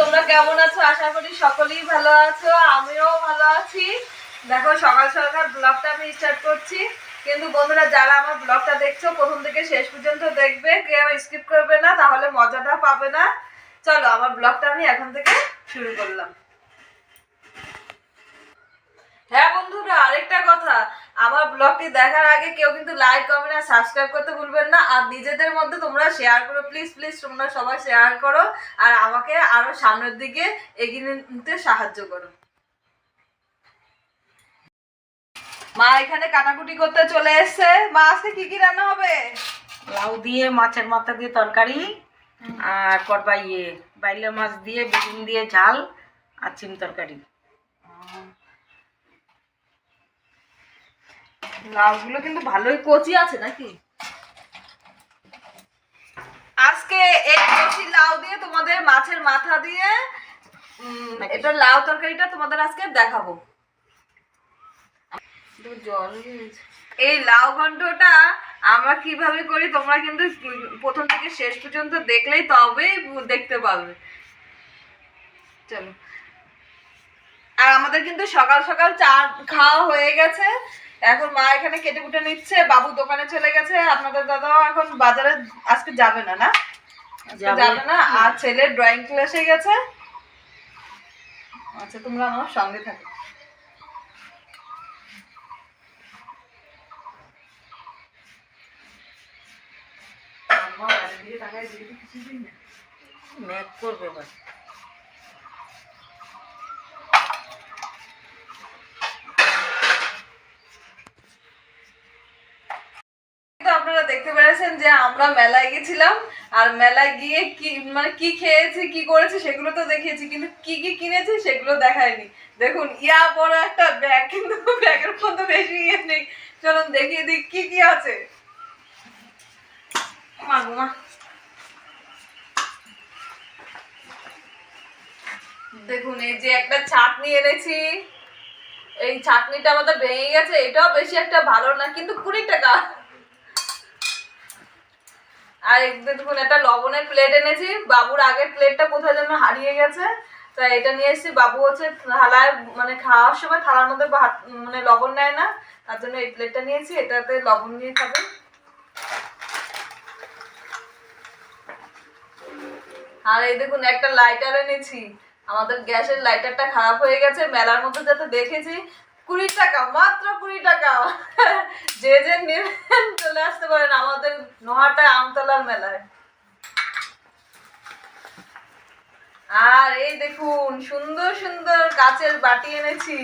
তোমরা কেমন আছো? আশা করি সকলেই ভালো আছো, আমিও ভালো আছি। দেখো, সকাল সকাল ব্লগটা আমি স্টার্ট করছি। কিন্তু বন্ধুরা, যারা আমার ব্লগটা দেখছ, প্রথম থেকে শেষ পর্যন্ত দেখবে, কেউ স্কিপ করবে না, তাহলে মজাটা পাবে না। চলো, আমার ব্লগটা আমি এখন থেকে শুরু করলাম। হ্যাঁ বন্ধুরা, আরেকটা কথা। আমার ব্লগটি দেখার আগে কেউ কিন্তু লাইক কমেন্ট আর সাবস্ক্রাইব করতে ভুলবেন না। আর নিজেদের মধ্যে তোমরা শেয়ার করো প্লিজ প্লিজ তোমরা সবাই শেয়ার করো। আর আমাকে আরও সামনের দিকে এগিয়ে নিতে সাহায্য করো। মা এখানে কাটাকুটি করতে চলে এসেছে। মা আজকে কি কি রান্না হবে? লাউ দিয়ে মাছের মাথা দিয়ে তরকারি আর করবা ইয়ে। বাইলে মাছ দিয়ে বেগুন দিয়ে ঝাল আর চিম তরকারি। লাউগুলো কিন্তু ভালোই কচি আছে নাকি? আজকে এই কচি লাউ দিয়ে তোমাদের মাছের মাথা দিয়ে এটা লাউ তরকারিটা তোমাদের আজকে দেখাবো। জল এই লাউ ঘন্টটা আমরা কীভাবে করি তোমরা কিন্তু প্রথম থেকে শেষ পর্যন্ত দেখলেই তবেই দেখতে পাবে চলো। আর আমাদের কিন্তু সকাল সকাল চা খাওয়া হয়ে গেছে। এখন মা এখানে কেটে কুটে নিচ্ছে বাবু দোকানে চলে গেছে আপনাদের দাদাও এখন বাজারে আজকে যাবে না না যাবে। না আর ছেলে ড্রয়িং ক্লাসে গেছে আচ্ছা তোমরা আমার সঙ্গে থাকো। ম্যাক করবে এবার তো আপনারা দেখতে পেরেছেন যে আমরা মেলায় গেছিলাম, আর মেলায় গিয়ে কি মানে কি খেয়েছি, কি করেছি সেগুলো তো দেখিয়েছি, কিন্তু কি কি কিনেছি সেগুলো দেখায়নি। দেখুন, ইয়া বড় একটা ব্যাগ কিন্তু ব্যাগের মধ্যে বেশি ইয়ে নেই। চলুন দেখিয়ে দিই কি কি আছে। দেখুন, এই যে একটা চাটনি এনেছি। এই চাটনিটা আমাদের ভেঙে গেছে, এটাও বেশি একটা ভালো না, কিন্তু কুড়ি টাকা। আর দেখুন, একটা লবণের প্লেট এনেছি। বাবুর আগের প্লেটটা কোথায় যেন হারিয়ে গেছে। তাই এটা নিয়ে এসেছি। বাবু হচ্ছে থালায় মানে খাওয়ার সময় থালার মধ্যে মানে লবণ নেয় না। তার জন্য এই প্লেটটা নিয়েছি। এটাতে লবণ দিয়ে খাবে। আর এই দেখুন, একটা লাইটার এনেছি। আমাদের গ্যাসের লাইটারটা খারাপ হয়ে গেছে। মেলার মধ্যে যাতে দেখেছি, কুড়ি টাকা, মাত্র কুড়ি টাকা। যে যে নেবেন চলে আসতে পারেন আমাদের নোহাটা আমতলার মেলায়। আর এই দেখুন সুন্দর সুন্দর বাটি এনেছি।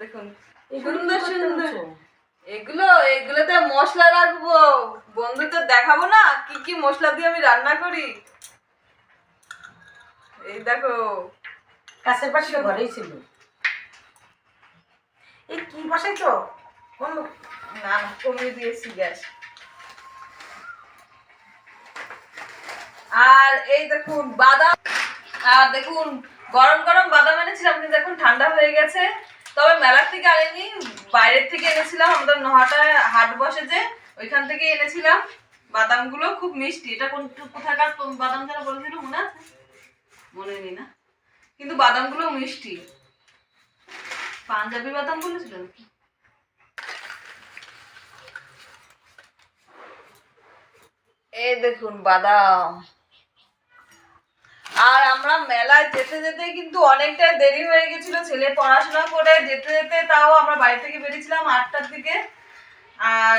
দেখুন সুন্দর সুন্দর এগুলো এগুলোতে মশলা রাখব। বন্ধুদের দেখাবো না কি কি মশলা দিয়ে আমি রান্না করি। এই দেখো। কাছের পাশে ঘরেই ছিল। কি বসাই তো? কোন না কমিয়ে দিয়েছি গ্যাস। আর এই দেখুন, বাদাম আর দেখুন, গরম গরম বাদাম এনেছিলাম, কিন্তু এখন ঠান্ডা হয়ে গেছে। তবে মেলার থেকে আনিনি, বাইরের থেকে এনেছিলাম, আমাদের নহাটায় হাট বসে যে, ওইখান থেকে এনেছিলাম। বাদামগুলো খুব মিষ্টি। এটা কোন কোথাকার বাদাম যেন বলেছিল মনে আছে? মনে নেই না। কিন্তু বাদামগুলো মিষ্টি। পাঞ্জাবি বাদাম বলেছিল নাকি এই দেখুন, বাদাম। আর আমরা মেলায় যেতে যেতে কিন্তু অনেকটা দেরি হয়ে গেছিল ছেলে পড়াশোনা করে। যেতে যেতে তাও আমরা বাড়ি থেকে বেরিয়েছিলাম আটটার দিকে। আর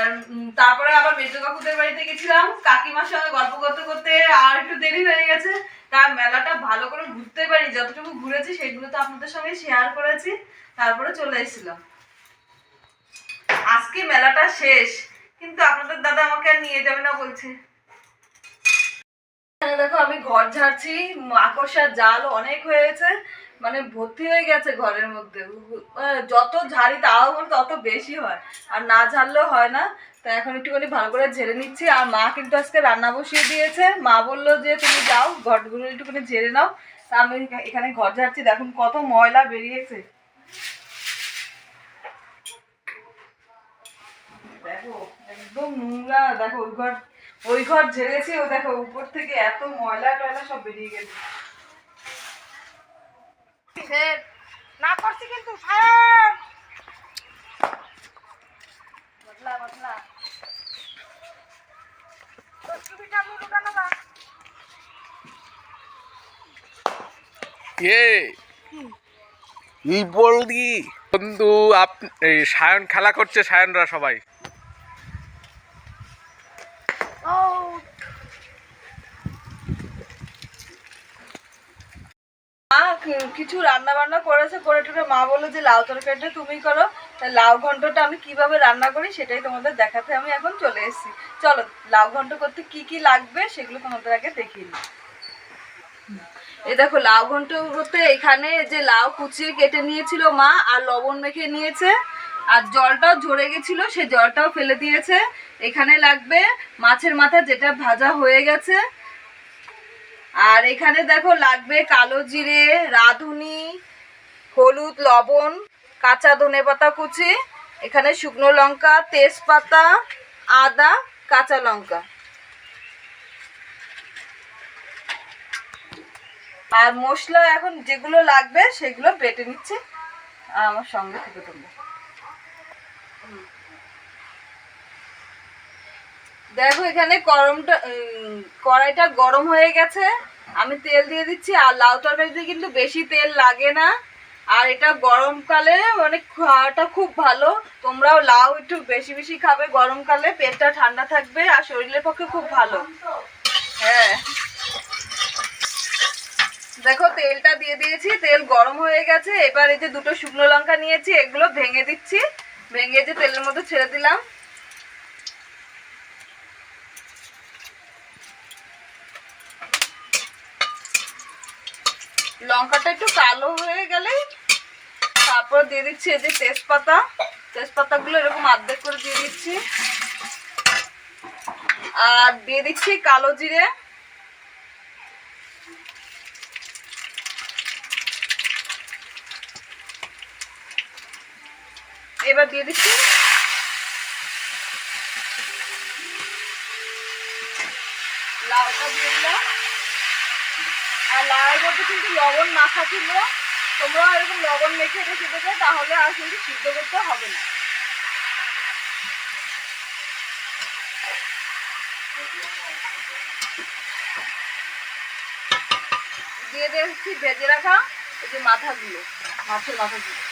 তারপরে আবার মেজো কাকুদের বাড়িতে গেছিলাম। কাকিমার সঙ্গে গল্প করতে করতে আর একটু দেরি হয়ে গেছে। তার মেলাটা ভালো করে ঘুরতে পারি যতটুকু ঘুরেছি সেগুলো তো আপনাদের সঙ্গে শেয়ার করেছি। তারপরে চলে এসেছিলাম। আজকে মেলাটা শেষ, কিন্তু আপনাদের দাদা আমাকে আর নিয়ে যাবে না বলছে। দেখো আমি ঘর ঝাড়ছি, মাকড়সার জাল অনেক হয়েছে মানে ভর্তি হয়ে গেছে ঘরের মধ্যে। যত ঝাড়ি তাও তত বেশি হয়, আর না ঝাড়লেও হয় না। তা এখন একটুখানি ভালো করে ঝেড়ে নিচ্ছি, আর মা কিন্তু আজকে রান্না বসিয়ে দিয়েছে। মা বলল যে, তুমি যাও, ঘরগুলো একটুখানি ঝেড়ে নাও। তা আমি এখানে ঘর ঝাড়ছি, দেখুন কত ময়লা বেরিয়েছে। দেখো একদম নোংরা দেখো ওই ঘর ওই ঘর ঝেড়েছি ও দেখো উপর থেকে এত ময়লা টয়লা সব বেরিয়ে গেছে। না করছি কিন্তু বদলা বদলা। তোর বলদি। বন্ধু, আপ এই সায়ন খেলা করছে, সায়নরা সবাই। কিছু রান্না বান্না করেছে, করে টুরে মা বলল যে লাউ তরকারিটা তুমি করো। তাই লাউ ঘন্টটা আমি কীভাবে রান্না করি সেটাই তোমাদের দেখাতে আমি এখন চলে এসেছি। চলো, লাউ ঘন্ট করতে কি কি লাগবে সেগুলো তোমাদের আগে দেখিয়ে নিই এই দেখো, লাউ ঘন্ট করতে এখানে যে লাউ কুচিয়ে কেটে নিয়েছিল মা আর লবণ মেখে নিয়েছে, আর জলটাও ঝরে গেছিল, সে জলটাও ফেলে দিয়েছে। এখানে লাগবে মাছের মাথা যেটা ভাজা হয়ে গেছে। আর এখানে দেখো, লাগবে কালো জিরে, রাঁধুনি, হলুদ, লবণ, কাঁচা ধনে পাতা কুচি, এখানে শুকনো লঙ্কা, তেজপাতা, আদা, কাঁচা লঙ্কা। আর মশলা এখন যেগুলো লাগবে সেগুলো বেটে নিচ্ছে। আর আমার সঙ্গে থেকে তোমরা। দেখো এখানে গরমটা কড়াইটা গরম হয়ে গেছে। আমি তেল দিয়ে দিচ্ছি, আর লাউ তরকারিতে কিন্তু বেশি তেল লাগে না। আর এটা গরমকালে মানে খাওয়াটা খুব ভালো। তোমরাও লাউ একটু বেশি বেশি খাবে গরমকালে, পেটটা ঠান্ডা থাকবে, আর শরীরের পক্ষে খুব ভালো। হ্যাঁ। দেখো, তেলটা দিয়ে দিয়েছি, তেল গরম হয়ে গেছে। এবার এই যে দুটো শুকনো লঙ্কা নিয়েছি, এগুলো ভেঙে দিচ্ছি। ভেঙে যে তেলের মধ্যে ছেড়ে দিলাম। লঙ্কাটা একটু কালো হয়ে গেলে তারপর দিয়ে দিচ্ছি এই যে তেজপাতা। তেজপাতাগুলো এরকম আর্ধেক করে দিয়ে দিচ্ছি। আর দিয়ে দিচ্ছি কালো জিরে। এবার দিয়ে দিচ্ছি। লাউটা দিয়ে দিলাম। আর লাউয়ের মধ্যে কিন্তু লবণ মাখা ছিল তোমরাও এরকম লবণ মেখে রেখে দেবে তাহলে আর কিন্তু সিদ্ধ করতে হবে না। দিয়ে দিয়েছি ভেজে রাখা এই যে মাথাগুলো, মাছের মাথাগুলো।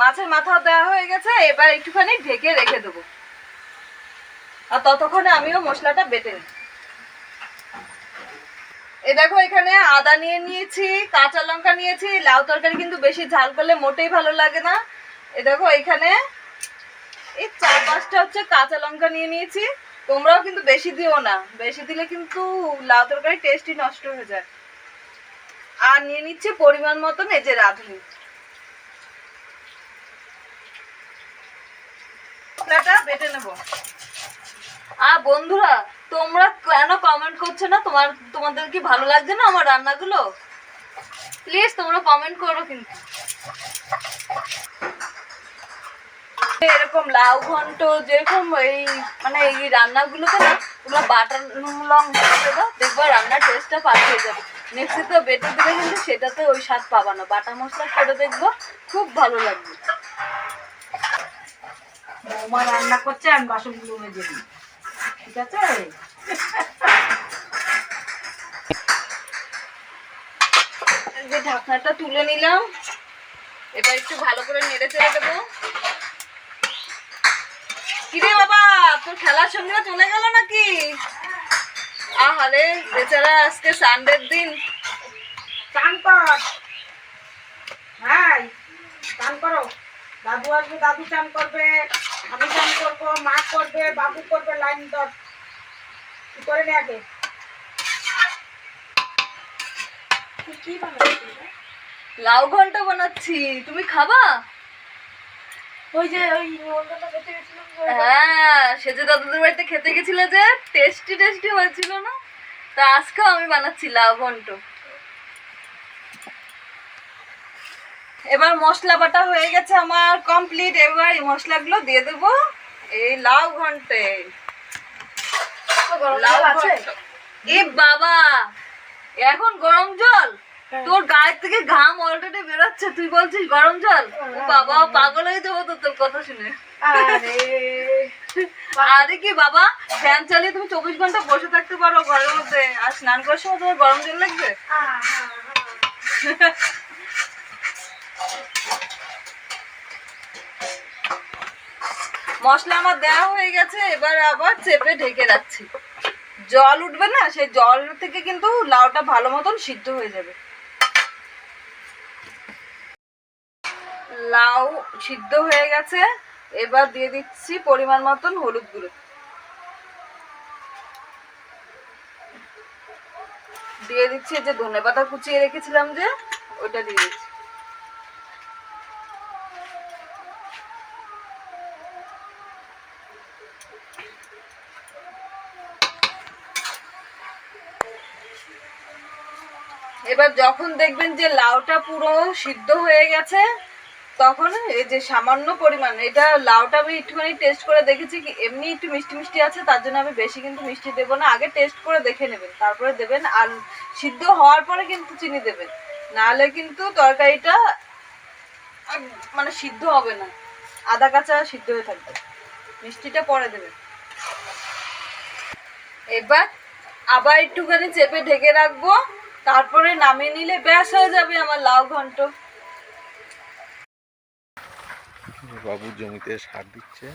মাছের মাথা দেওয়া হয়ে গেছে, এবার একটুখানি ঢেকে রেখে দেবো। আর ততক্ষণে আমিও মশলাটা বেটে নিই। এই দেখো, এখানে আদা নিয়ে নিয়েছি, কাঁচা লঙ্কা নিয়েছি, লাউ তরকারি কিন্তু বেশি ঝাল করলে মোটেই ভালো লাগে না। এ দেখো, এখানে এই চার পাঁচটা হচ্ছে কাঁচা লঙ্কা নিয়ে নিয়েছি। তোমরাও কিন্তু বেশি দিও না, বেশি দিলে কিন্তু লাউ তরকারি টেস্টই নষ্ট হয়ে যায়। আর নিয়ে নিচ্ছে পরিমাণ মতন এই যে রাঁধুনি। মশলাটা বেটে নেব। আর বন্ধুরা, তোমরা কেন কমেন্ট করছ না? তোমার, তোমাদের কি ভালো লাগছে না আমার রান্নাগুলো? প্লিজ তোমরা কমেন্ট করো কিন্তু। এরকম লাউ ঘন্ট, যেরকম এই মানে এই রান্নাগুলোতে না, তোমরা বাটার লং দাও, দেখবা রান্নার টেস্টটা পাল্টে যাবে। মিক্সিতে বেটে দিলে কিন্তু সেটাতে ওই স্বাদ পাবা না। বাটা মশলা করে দেখব, খুব ভালো লাগবে। বৌমা রান্না করছে, আমি ঠিক আছে? ঢাকনাটা তুলে নিলাম। এবার একটু ভালো করে নেড়ে চেড়ে দেবো। কিরে বাবা, তোর খেলার সঙ্গে চলে গেল নাকি? আহারে, বেচারা আজকে সানডের দিন। চান কর। হ্যাঁ চান করো। দাদু আসবে, দাদু চান করবে। আমি চান করব মা করবে বাবু করবে লাইন দর কি করে নে আগে কি লাউ ঘন্ট বানাচ্ছি তুমি খাবা? ওই যে ওই খেতে গেছিলাম যে, হ্যাঁ দাদুদের বাড়িতে খেতে গেছিলে যে টেস্টি টেস্টি হয়েছিল না? তা আজকেও আমি বানাচ্ছি লাউ ঘন্ট। এবার মশলা বাটা হয়ে গেছে আমার কমপ্লিট এবার এই মশলাগুলো দিয়ে দেবো এই লাউ ঘন্টে। এ বাবা এখন গরম জল? তোর গায়ের থেকে ঘাম অলরেডি বেরোচ্ছে তুই বলছিস গরম জল? বাবা পাগল হয়ে যাব তো তোর কথা শুনে। আরে। আরে কি বাবা ফ্যান চালিয়ে তুমি চব্বিশ ঘণ্টা বসে থাকতে পারো ঘরের মধ্যে। আর স্নান করার সময় তোমার গরম জল লাগবে? মশলা আমার দেওয়া হয়ে গেছে, এবার আবার চেপে ঢেকে রাখছি। জল উঠবে না, সেই জল থেকে কিন্তু লাউটা ভালো মতন সিদ্ধ হয়ে যাবে। লাউ সিদ্ধ হয়ে গেছে, এবার দিয়ে দিচ্ছি পরিমাণ মতন হলুদ গুঁড়ো। দিয়ে দিচ্ছি যে ধনে পাতা কুচিয়ে রেখেছিলাম যে, ওটা দিয়ে দিচ্ছি। এবার যখন দেখবেন যে লাউটা পুরো সিদ্ধ হয়ে গেছে, তখন এই যে সামান্য পরিমাণ, এটা লাউটা আমি একটুখানি টেস্ট করে দেখেছি কি এমনি একটু মিষ্টি মিষ্টি আছে, তার জন্য আমি বেশি কিন্তু মিষ্টি দেবো না। আগে টেস্ট করে দেখে নেবেন, তারপরে দেবেন আর সিদ্ধ হওয়ার পরে কিন্তু চিনি দেবেন। নাহলে কিন্তু তরকারিটা মানে সিদ্ধ হবে না, আদা কাঁচা সিদ্ধ হয়ে থাকবে। মিষ্টিটা পরে দেবেন। এবার আবার একটুখানি চেপে ঢেকে রাখব। তারপরে নামিয়ে নিলে ব্যাস হয়ে যাবে আমার লাউ ঘন্ট। বাবু জমিতে সার দিচ্ছে।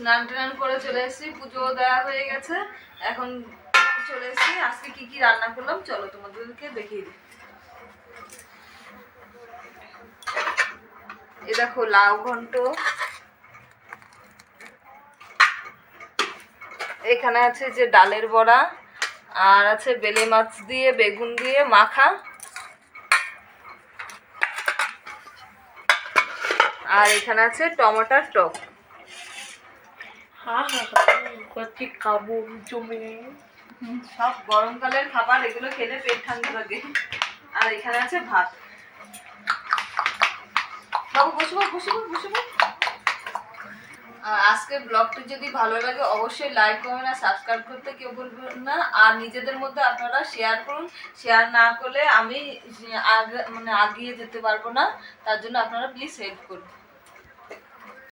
স্নান টান করে চলে এসেছি পুজো দেওয়া হয়ে গেছে। এখন চলে এসেছি, আজকে কি কি রান্না করলাম চলো তোমাদেরকে দেখিয়ে দিই। এ দেখো লাউ ঘন্ট। এখানে আছে যে ডালের বড়া, আর আছে বেলে মাছ দিয়ে, বেগুন দিয়ে মাখা। আর এখানে আছে টমেটোর টক। হা কাবু জমে সব গরমকালের খাবার এগুলো খেলে পেট ঠান্ডা লাগে। আর এখানে আছে ভাত। বাবু বসে পড়, বসে পড়, আর আজকের ব্লগটি যদি ভালো লাগে অবশ্যই লাইক করবেন আর সাবস্ক্রাইব করতে কেউ বলবেন না। আর নিজেদের মধ্যে আপনারা শেয়ার করুন। শেয়ার না করলে আমি মানে আগিয়ে যেতে পারব না। তার জন্য আপনারা প্লিজ হেল্প করুন।